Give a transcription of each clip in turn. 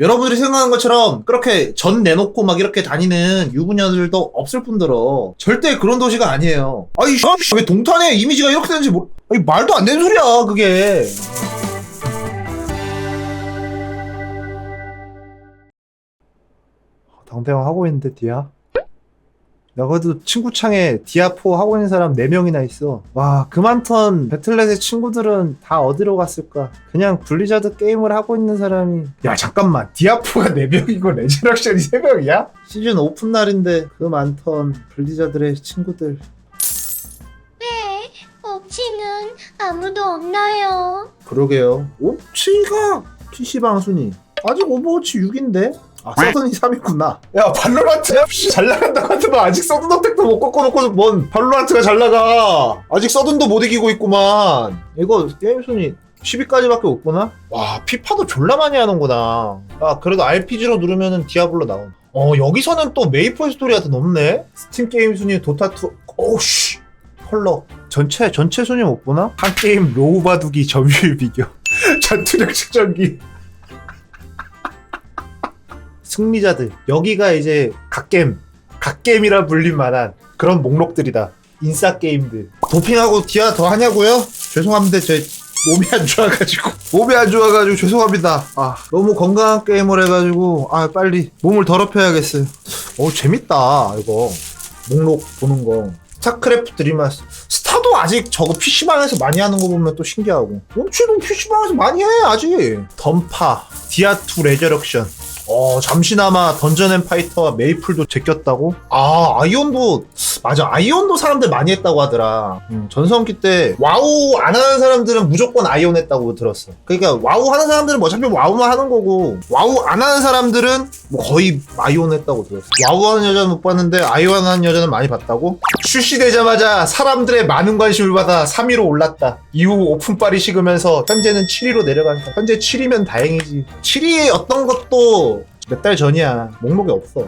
여러분들이 생각하는 것처럼 그렇게 전 내놓고 막 이렇게 다니는 유부녀들도 없을 뿐더러 절대 그런 도시가 아니에요. 아이 씨, 왜 동탄의 이미지가 이렇게 되는지 모르... 아니 말도 안 되는 소리야 그게. 당대왕 하고 있는데 디아? 나 그래도 친구 창에 디아4 하고 있는 사람 4명이나 있어. 와, 그 많던 배틀넷의 친구들은 다 어디로 갔을까? 그냥 블리자드 게임을 하고 있는 사람이. 야, 잠깐만. 디아4가 4명이고 레저렉션이 3명이야? 시즌 오픈 날인데 그 많던 블리자드의 친구들. 옵치는 아무도 없나요? 그러게요. 옵치가 PC방 순위. 아직 오버워치 6인데? 아, 서든이 3위구나. 야, 발로란트 잘 나간다고 하더만 아직 서든 어택도 못 꺾어놓고서 뭔 발로란트가 잘 나가. 아직 서든도 못 이기고 있구만. 이거 게임 순위 10위까지밖에 못 보나? 와, 피파도 졸라 많이 하는구나. 아, 그래도 RPG로 누르면은 디아블로 나온. 어, 여기서는 또 메이플 스토리가 더 높네? 스팀 게임 순위 도타2. 오우씨. 컬러. 전체, 전체 순위 못 보나? 한 게임 로우 바둑이 점유율 비교. 전투력 측정기. 승리자들. 여기가 이제 갓겜 갓겜이라 불릴 만한 그런 목록들이다. 인싸 게임들. 도핑하고 디아 더 하냐고요? 죄송합니다. 제 몸이 안 좋아가지고. 몸이 안 좋아가지고 죄송합니다. 아 너무 건강한 게임을 해가지고 아 빨리 몸을 더럽혀야겠어요. 어 재밌다 이거. 목록 보는 거. 스타크래프트 리마스. 스타도 아직 저거 PC방에서 많이 하는 거 보면 또 신기하고. 옵치도 PC방에서 많이 해 아직. 던파 디아2 레저럭션 어, 잠시나마 던전 앤 파이터와 메이플도 제꼈다고? 아, 아이온도, 맞아, 아이온도 사람들 많이 했다고 하더라. 음, 전성기 때, 와우 안 하는 사람들은 무조건 아이온 했다고 들었어. 그러니까, 와우 하는 사람들은 뭐 어차피 와우만 하는 거고, 와우 안 하는 사람들은 뭐 거의 아이온 했다고 들었어. 와우 하는 여자는 못 봤는데, 아이온 하는 여자는 많이 봤다고? 출시되자마자 사람들의 많은 관심을 받아 3위로 올랐다. 이후 오픈빨이 식으면서, 현재는 7위로 내려간다. 현재 7위면 다행이지. 7위의 어떤 것도 몇 달 전이야. 목록에 없어.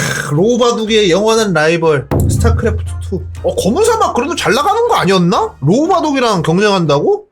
크, 로우바둑의 영원한 라이벌 스타크래프트 2. 어 검은 사막 그래도 잘 나가는 거 아니었나? 로우바둑이랑 경쟁한다고?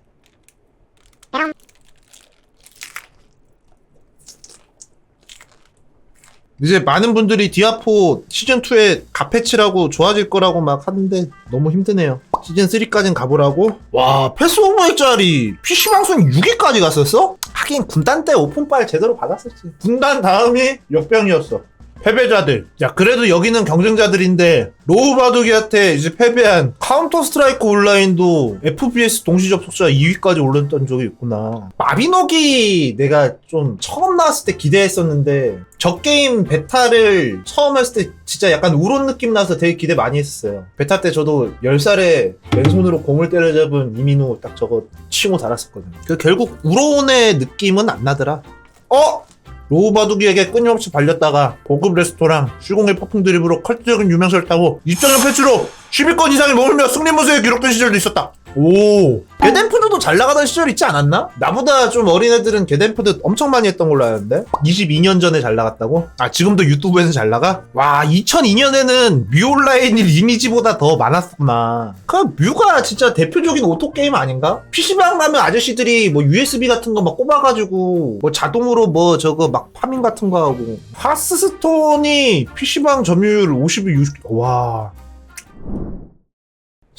이제 많은 분들이 디아포 시즌2에 가패치라고 좋아질 거라고 막 하는데 너무 힘드네요. 시즌3까진 가보라고? 와, 패스 오브 액자리 PC방송 6위까지 갔었어? 하긴 군단 때 오픈빨 제대로 받았었지. 군단 다음이 역병이었어. 패배자들. 야, 그래도 여기는 경쟁자들인데, 로우바둑이한테 이제 패배한 카운터 스트라이크 온라인도 FPS 동시 접속자 2위까지 올랐던 적이 있구나. 마비노기 내가 좀 처음 나왔을 때 기대했었는데, 저 게임 베타를 처음 했을 때 진짜 약간 우론 느낌 나서 되게 기대 많이 했었어요. 베타 때 저도 10살에 왼손으로 공을 때려잡은 이민호 딱 저거 치고 달았었거든요. 그 결국 우론의 느낌은 안 나더라. 어? 로우 바둑이에게 끊임없이 발렸다가 고급 레스토랑 슈공의 폭풍 드립으로 컬트적인 유명세를 타고 입장형 패치로 10위권 이상을 머물며 승리 무쇠에 기록된 시절도 있었다. 오. 게덴푸드도 잘 나가던 시절 있지 않았나? 나보다 좀 어린 애들은 게덴푸드 엄청 많이 했던 걸로 아는데 22년 전에 잘 나갔다고? 아 지금도 유튜브에서 잘 나가? 와 2002년에는 뮤 온라인이 리니지보다 더 많았구나. 그 뮤가 진짜 대표적인 오토 게임 아닌가? PC방 가면 아저씨들이 뭐 USB 같은 거 막 꼽아가지고 뭐 자동으로 뭐 저거 막 파밍 같은 거 하고 하스스톤이 PC방 점유율 50이 60. 와.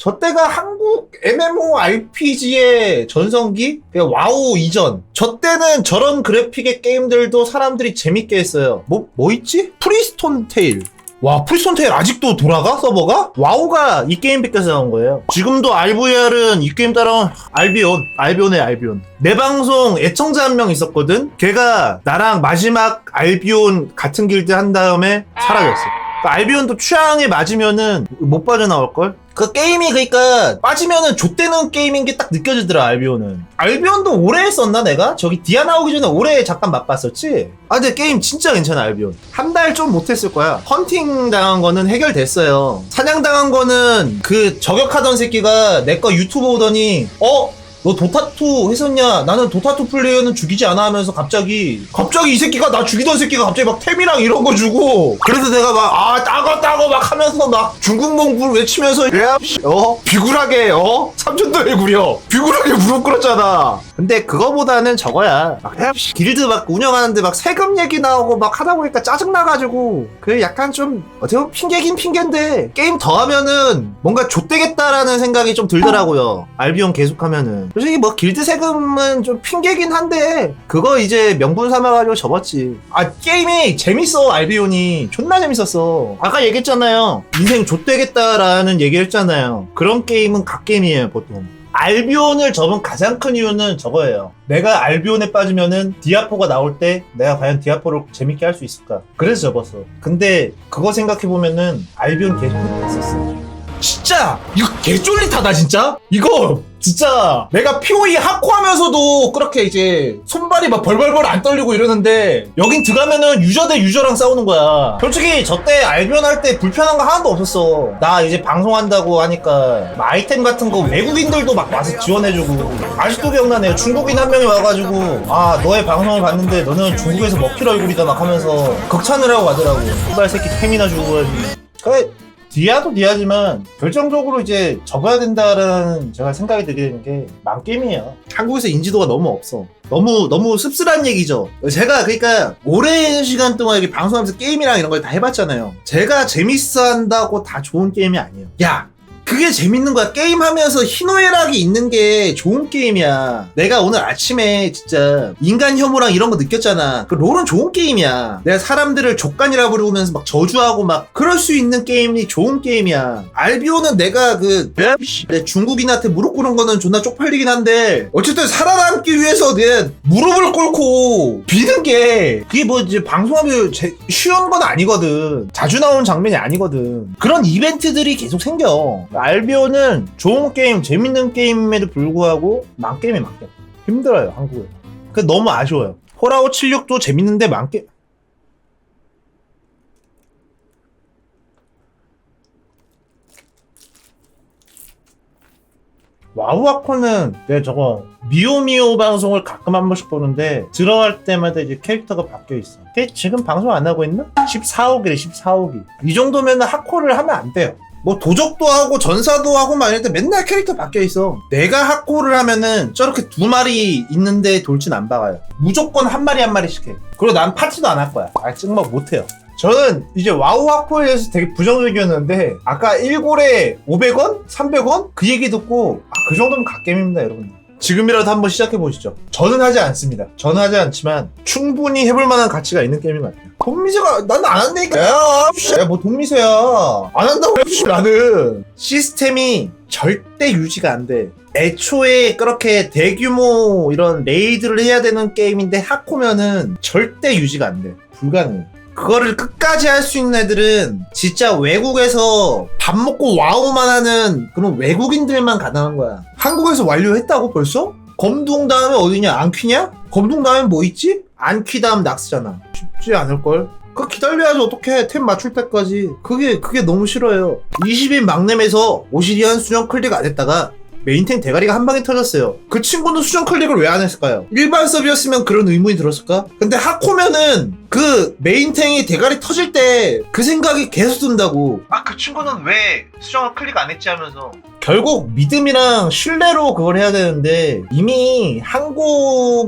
저 때가 한국 MMORPG의 전성기? 와우 이전. 저 때는 저런 그래픽의 게임들도 사람들이 재밌게 했어요. 뭐, 뭐 있지? 프리스톤 테일. 와, 프리스톤 테일 아직도 돌아가? 서버가? 와우가 이 게임 뺏겨서 나온 거예요. 지금도 RVR은 이 게임 따라온 알비온. 알비온의 알비온. 내 방송 애청자 한 명 있었거든? 걔가 나랑 마지막 알비온 같은 길드 한 다음에 사라졌어. 그 알비온도 취향에 맞으면은 못 빠져나올 걸? 그 게임이 그니까 빠지면은 좆되는 게임인 게 딱 느껴지더라 알비온은 알비온도 오래 했었나 내가? 저기 디아 나오기 전에 오래 잠깐 맛봤었지? 아 근데 게임 진짜 괜찮아 알비온 한 달 좀 못했을 거야 헌팅 당한 거는 해결됐어요 사냥 당한 거는 그 저격하던 새끼가 내 거 유튜브 오더니 어? 너 도타2 했었냐? 나는 도타2 플레이어는 죽이지 않아 하면서 갑자기 갑자기 이 새끼가 나 죽이던 새끼가 갑자기 막 템이랑 이런 거 주고 그래서 내가 막 아 따거 따거 막 하면서 막 중국몽불 외치면서 야, 어? 비굴하게 어? 삼촌도에 구려 비굴하게 무릎 꿇었잖아 근데 그거보다는 저거야. 막 그냥 길드 막 운영하는데 막 세금 얘기 나오고 막 하다 보니까 짜증나가지고 그 약간 좀 어떻게 보면 핑계긴 핑계인데 게임 더 하면은 뭔가 좆되겠다라는 생각이 좀 들더라고요. 알비온 계속하면은. 솔직히 뭐 길드 세금은 좀 핑계긴 한데 그거 이제 명분 삼아가지고 접었지. 아 게임이 재밌어 알비온이 존나 재밌었어. 아까 얘기했잖아요. 인생 좆되겠다라는 얘기 했잖아요. 그런 게임은 갓게임이에요 보통. 알비온을 접은 가장 큰 이유는 저거예요. 내가 알비온에 빠지면은 디아포가 나올 때 내가 과연 디아포를 재밌게 할 수 있을까? 그래서 접었어. 근데 그거 생각해보면은 알비온 계속 했었어. 진짜 이거 개쫄릿하다 진짜? 이거 진짜 내가 POE 하코하면서도 그렇게 이제 손발이 막 벌벌벌 안 떨리고 이러는데 여긴 들어가면은 유저 대 유저랑 싸우는 거야. 솔직히 저 때 알비온 할 때 불편한 거 하나도 없었어. 나 이제 방송한다고 하니까 막 아이템 같은 거 외국인들도 막 와서 지원해주고. 아직도 기억나네요. 중국인 한 명이 와가지고 아 너의 방송을 봤는데 너는 중국에서 먹힐 얼굴이다 막 하면서 극찬을 하고 가더라고. 후발 새끼 템이나 주고 가지고 그래 디아도 디아지만 결정적으로 이제 접어야 된다라는 제가 생각이 들게 되는 게 망게임이에요. 한국에서 인지도가 너무 없어. 너무 너무 씁쓸한 얘기죠. 제가 그러니까 오랜 시간 동안 이렇게 방송하면서 게임이랑 이런 걸 다 해봤잖아요. 제가 재밌어 한다고 다 좋은 게임이 아니에요. 야 그게 재밌는 거야. 게임하면서 희노애락이 있는 게 좋은 게임이야. 내가 오늘 아침에 진짜 인간 혐오랑 이런 거 느꼈잖아. 그 롤은 좋은 게임이야. 내가 사람들을 족간이라 부르면서 막 저주하고 막 그럴 수 있는 게임이 좋은 게임이야. 알비오는 내가 그 내 중국인한테 무릎 꿇은 거는 존나 쪽팔리긴 한데 어쨌든 살아남기 위해서 내 무릎을 꿇고 비는 게 그게 뭐 이제 방송하면 제- 쉬운 건 아니거든. 자주 나오는 장면이 아니거든. 그런 이벤트들이 계속 생겨. 알비오는 좋은 게임, 재밌는 게임에도 불구하고 망게임이 망게임. 힘들어요, 한국에. 그 너무 아쉬워요. 홀아웃 76도 재밌는데 망게 와우아코는 내가 저거 미오미오 방송을 가끔 한 번씩 보는데 들어갈 때마다 이제 캐릭터가 바뀌어 있어. 걔 지금 방송 안 하고 있나? 14억이래 14억이. 이 정도면 하코를 하면 안 돼요. 뭐 도적도 하고 전사도 하고 막 이랬는데 맨날 캐릭터 바뀌어 있어. 내가 하코를 하면은 저렇게 두 마리 있는데 돌진 안 박아요. 무조건 한 마리 한 마리씩 해. 그리고 난 파티도 안 할 거야. 아 찍먹 못 해요. 저는 이제 와우 하코에 대해서 되게 부정적이었는데 아까 1골에 500원? 300원? 그 얘기 듣고 아, 그 정도면 갓겜입니다 여러분들 지금이라도 한번 시작해 보시죠. 저는 하지 않습니다. 저는 하지 않지만 충분히 해볼 만한 가치가 있는 게임인 것 같아요. 동미세가 난 안 한다니까 야뭐 동미세야. 안 한다고 씨, 나는. 시스템이 절대 유지가 안 돼. 애초에 그렇게 대규모 이런 레이드를 해야 되는 게임인데 하코면은 절대 유지가 안 돼. 불가능해 그거를 끝까지 할 수 있는 애들은 진짜 외국에서 밥 먹고 와우만 하는 그런 외국인들만 가능한 거야. 한국에서 완료했다고 벌써? 검둥 다음에 어디냐? 안퀴냐? 검둥 다음에 뭐 있지? 안퀴 다음 낙스잖아. 쉽지 않을걸? 그거 기다려야지 어떻게 템 맞출 때까지 그게 그게 너무 싫어요 20인 막nem에서 오시리안 수정 클릭 안 했다가 메인탱 대가리가 한 방에 터졌어요. 그 친구는 수정 클릭을 왜 안 했을까요? 일반 서비였으면 그런 의문이 들었을까? 근데 하코면은 그 메인탱이 대가리 터질 때 그 생각이 계속 든다고. 아, 그 친구는 왜 수정을 클릭 안 했지 하면서. 결국 믿음이랑 신뢰로 그걸 해야 되는데 이미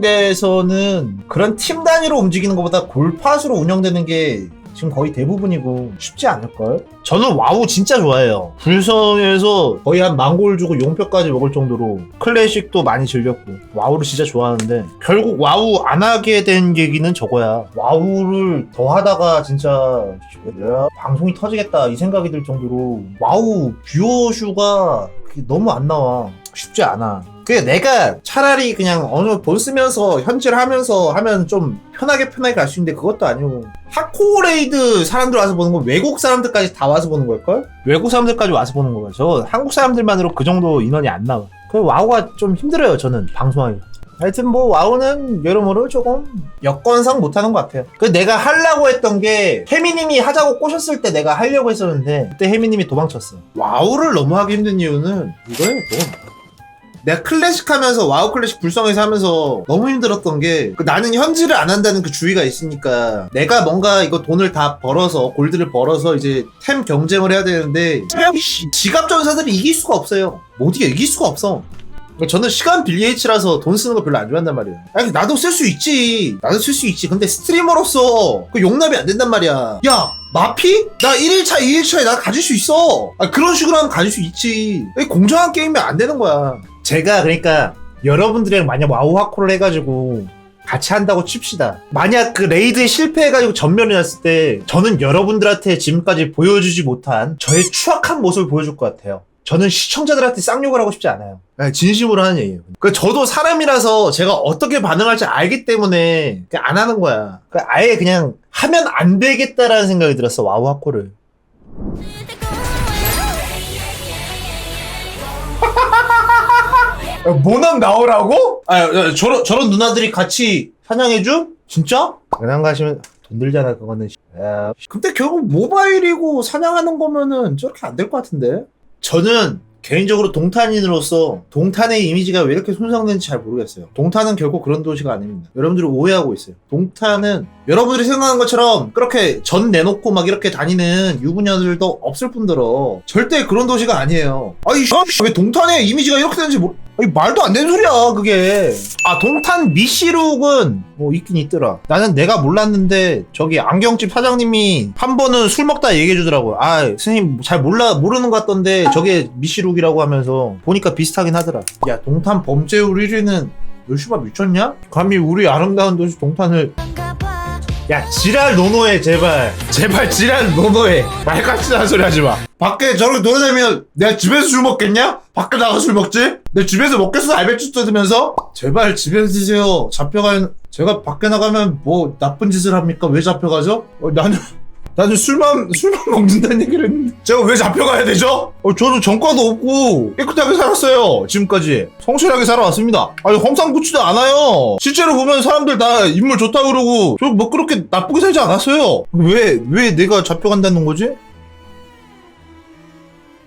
한국에서는 그런 팀 단위로 움직이는 것보다 골팟으로 운영되는 게 지금 거의 대부분이고 쉽지 않을걸? 저는 와우 진짜 좋아해요. 불성에서 거의 한 만골 주고 용표까지 먹을 정도로 클래식도 많이 즐겼고 와우를 진짜 좋아하는데 결국 와우 안 하게 된 얘기는 저거야. 와우를 더 하다가 진짜 야, 방송이 터지겠다 이 생각이 들 정도로 와우 뷰어슈가 너무 안 나와. 쉽지 않아. 그게 내가 차라리 그냥 어느 정도 돈 쓰면서 현질 하면서 하면 좀 편하게 편하게 갈 수 있는데 그것도 아니고 하코레이드 사람들 와서 보는 건 외국 사람들까지 다 와서 보는 걸걸? 외국 사람들까지 와서 보는 거야. 저 한국 사람들만으로 그 정도 인원이 안 나와. 그 와우가 좀 힘들어요. 저는 방송하기. 하여튼 뭐 와우는 여러모로 조금 여건상 못하는 것 같아요. 그 내가 하려고 했던 게 혜미님이 하자고 꼬셨을 때 내가 하려고 했었는데 그때 혜미님이 도망쳤어. 와우를 너무 하기 힘든 이유는 이거예요. 너무 내가 클래식 하면서 와우 클래식 불성에서 하면서 너무 힘들었던 게 그 나는 현질을 안 한다는 그 주의가 있으니까 내가 뭔가 이거 돈을 다 벌어서 골드를 벌어서 이제 템 경쟁을 해야 되는데 지갑 전사들이 이길 수가 없어요. 못 이겨 이길 수가 없어. 저는 시간 빌리에이치라서 돈 쓰는 거 별로 안 좋아한단 말이에요. 아니, 나도 쓸 수 있지. 나도 쓸 수 있지. 근데 스트리머로서 그 용납이 안 된단 말이야. 야, 마피? 나 1일차, 2일차에 나 가질 수 있어. 아, 그런 식으로 하면 가질 수 있지. 공정한 게임이면 안 되는 거야. 제가 그러니까 여러분들이랑 만약 와우 하코를 해가지고 같이 한다고 칩시다. 만약 그 레이드에 실패해가지고 전면에 났을 때 저는 여러분들한테 지금까지 보여주지 못한 저의 추악한 모습을 보여줄 것 같아요. 저는 시청자들한테 쌍욕을 하고 싶지 않아요. 네, 진심으로 하는 얘기예요. 그 저도 사람이라서 제가 어떻게 반응할지 알기 때문에 안 하는 거야. 그 아예 그냥 하면 안 되겠다라는 생각이 들었어 와우 하코를. 모난 나오라고? 아, 야, 저런, 저런 누나들이 같이 사냥해줘? 진짜? 그냥 가시면 돈 들잖아, 그거는. 야, 근데 결국 모바일이고 사냥하는 거면은 저렇게 안 될 것 같은데? 저는 개인적으로 동탄인으로서 동탄의 이미지가 왜 이렇게 손상되는지 잘 모르겠어요. 동탄은 결국 그런 도시가 아닙니다. 여러분들이 오해하고 있어요. 동탄은 여러분들이 생각하는 것처럼 그렇게 전 내놓고 막 이렇게 다니는 유부녀들도 없을 뿐더러 절대 그런 도시가 아니에요. 아이 씨, 왜 동탄의 이미지가 이렇게 되는지 모르... 아니, 말도 안 되는 소리야 그게. 아 동탄 미시룩은 뭐 있긴 있더라. 나는 내가 몰랐는데 저기 안경집 사장님이 한 번은 술 먹다 얘기해 주더라고. 아 선생님 잘 몰라 모르는 것 같던데 저게 미시룩이라고 하면서 보니까 비슷하긴 하더라. 야 동탄 범죄율 1위는 열슈밥 미쳤냐? 감히 우리 아름다운 도시 동탄을 야 지랄 노노해 제발 제발 지랄 노노해 말같이 한 소리 하지 마 밖에 저렇게 노래다니면 내가 집에서 술 먹겠냐? 밖에 나가 술 먹지? 내 집에서 먹겠어 알배추 뜯으면서? 제발 집에서 드세요 잡혀가는 제가 밖에 나가면 뭐 나쁜 짓을 합니까? 왜 잡혀가죠? 어, 나는 나는 술만 술만 먹는다는 얘기를 했는데. 제가 왜 잡혀가야 되죠? 어, 저도 전과도 없고 깨끗하게 살았어요 지금까지. 성실하게 살아왔습니다. 아니 험상궂지도 않아요. 실제로 보면 사람들 다 인물 좋다 그러고 저 뭐 그렇게 나쁘게 살지 않았어요. 왜 왜 내가 잡혀간다는 거지?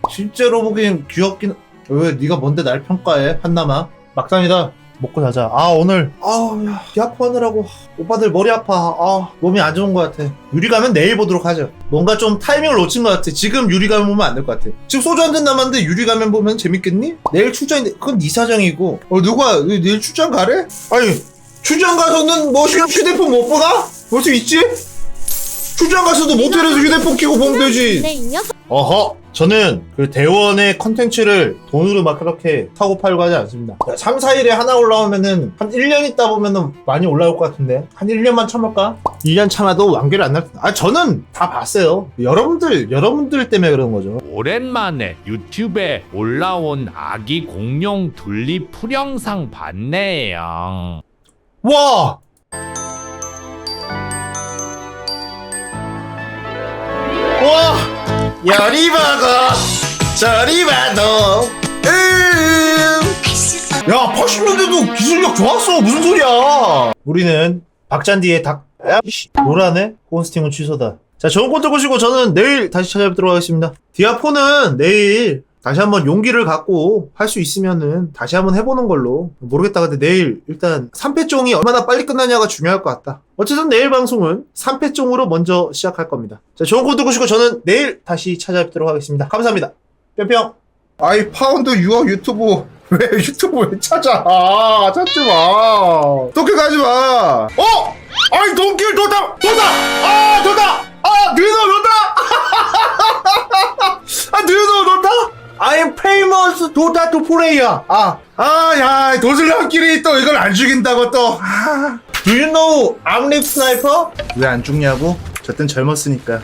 실제로 보기엔 귀엽긴 왜 네가 뭔데 날 평가해 한남아? 막상이다 먹고 자자. 아 오늘 아야 귀 아파 하느라고. 오빠들 머리 아파. 아 몸이 안 좋은 것 같아. 유리 가면 내일 보도록 하죠. 뭔가 좀 타이밍을 놓친 것 같아. 지금 유리 가면 보면 안 될 것 같아. 지금 소주 한 잔 남았는데 유리 가면 보면 재밌겠니? 내일 출장인데 그건 네 사정이고. 어 누가 너 내일 출장 가래? 아니 출장 가서는 뭐 휴- 휴대폰 못 보나? 볼 수 있지? 출장 가서도 모텔에서 휴대폰 끼고 보면 되지. 네, 이 녀석. 어허 저는 그 대원의 컨텐츠를 돈으로 막 그렇게 사고 팔고 하지 않습니다 3, 4일에 하나 올라오면은 한 1년 있다 보면은 많이 올라올 것 같은데 한 1년만 참을까? 1년 참아도 완결이 안 날... 아 저는 다 봤어요 여러분들 여러분들 때문에 그런 거죠 오랜만에 유튜브에 올라온 아기 공룡 둘리 풀영상 봤네요. 와! 와! 열이 박아 저리 봐도 음. 야 80년대도 기술력 좋았어. 무슨 소리야? 우리는 박잔디의 닭 야, 씨, 노라네 호스팅은 취소다. 자 좋은 콘텐츠 보시고 저는 내일 다시 찾아뵙도록 하겠습니다. 디아포는 내일 다시 한번 용기를 갖고 할 수 있으면은 다시 한번 해보는 걸로. 모르겠다. 근데 내일 일단 3패종이 얼마나 빨리 끝나냐가 중요할 것 같다. 어쨌든 내일 방송은 3패종으로 먼저 시작할 겁니다. 자 좋은 콘텐츠 보시고 저는 내일 다시 찾아뵙도록 하겠습니다. 감사합니다. 뿅뿅. 아이 파운드 유어 유튜브. 왜 유튜브 왜 찾아? 찾지 마. 도끼 가지 마. 어? 아이 돈길 도다 도다. 아 도다. 아 느너 도다. 아 느너 도다 I'm famous 도타 투 플레이어 아, 아아 야 도슬람끼리 또 이걸 안 죽인다고 또 아. Do you know 암립 스나이퍼? 왜 안 죽냐고? 저땐 젊었으니까